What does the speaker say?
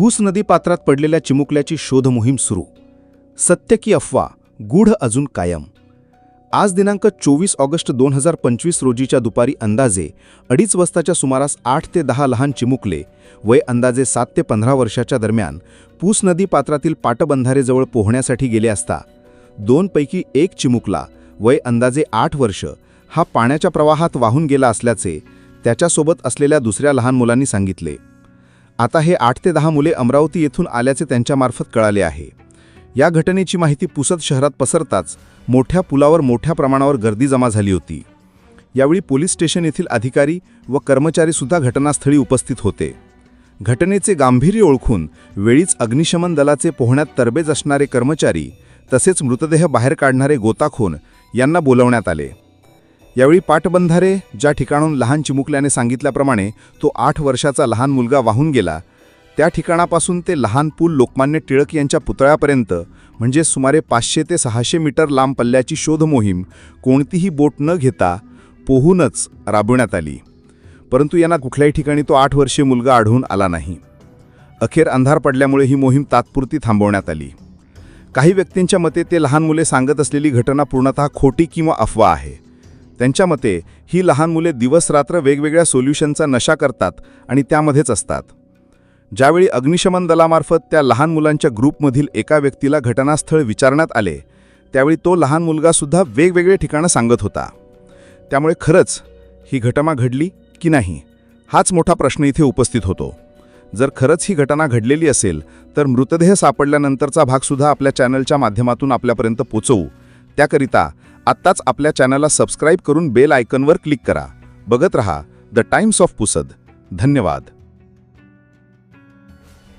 पूस नदी पात्रात पडलेल्या चिमुकल्याची शोध मोहीम सुरू. सत्य की अफवा गूढ अजून कायम. आज दिनांक चोवीस ऑगस्ट दोन हजार पंचवीस रोजीच्या दुपारी अंदाजे अडीच वाजताच्या सुमारास आठ ते दहा लहान चिमुकले वय अंदाजे सात ते पंधरा वर्षाच्या दरम्यान पूस नदी पात्रातील पाटबंधारेजवळ पोहण्यासाठी गेले असता दोनपैकी एक चिमुकला वय अंदाजे आठ वर्ष हा पाण्याच्या प्रवाहात वाहून गेला असल्याचे त्याच्यासोबत असलेल्या दुसऱ्या लहान मुलांनी सांगितले. आता हे आठ ते दहा मुले अमरावती येथून आल्याचे त्यांच्यामार्फत कळाले आहे. या घटनेची माहिती पुसद शहरात पसरताच मोठ्या पुलावर मोठ्या प्रमाणावर गर्दी जमा झाली होती. यावेळी पोलीस स्टेशन येथील अधिकारी व कर्मचारीसुद्धा घटनास्थळी उपस्थित होते. घटनेचे गांभीर्य ओळखून वेळीच अग्निशमन दलाचे पोहण्यात तरबेज असणारे कर्मचारी तसेच मृतदेह बाहेर काढणारे गोताखोन यांना बोलवण्यात आले. यावेळी पाटबंधारे ज्या ठिकाणून लहान चिमुकल्याने सांगितल्याप्रमाणे तो आठ वर्षाचा लहान मुलगा वाहून गेला त्या ठिकाणापासून ते लहान पूल लोकमान्य टिळक यांच्या पुतळ्यापर्यंत म्हणजे सुमारे पाचशे ते सहाशे मीटर लांब पल्ल्याची शोध मोहीम कोणतीही बोट न घेता पोहूनच राबवण्यात आली. परंतु यांना कुठल्याही ठिकाणी तो आठ वर्षीय मुलगा आढळून आला नाही. अखेर अंधार पडल्यामुळे ही मोहीम तात्पुरती थांबवण्यात आली. काही व्यक्तींच्या मते ते लहान मुले सांगत असलेली घटना पूर्णतः खोटी किंवा अफवा आहे. त्यांच्या मते ही लहान मुले दिवसरात्र वेगवेगळ्या सोल्युशनचा नशा करतात आणि त्यामध्येच असतात. ज्यावेळी अग्निशमन दलामार्फत त्या लहान मुलांच्या ग्रुपमधील एका व्यक्तीला घटनास्थळ विचारण्यात आले त्यावेळी तो लहान मुलगासुद्धा वेगवेगळे ठिकाणं सांगत होता. त्यामुळे खरंच ही घटना घडली की नाही हाच मोठा प्रश्न इथे उपस्थित होतो. जर खरंच ही घटना घडलेली असेल तर मृतदेह सापडल्यानंतरचा भागसुद्धा आपल्या चॅनलच्या माध्यमातून आपल्यापर्यंत पोचवू. त्याकरिता आत्ताच आपल्या चॅनलला सबस्क्राईब करून बेल आयकनवर क्लिक करा. बघत रहा द टाइम्स ऑफ पुसद. धन्यवाद.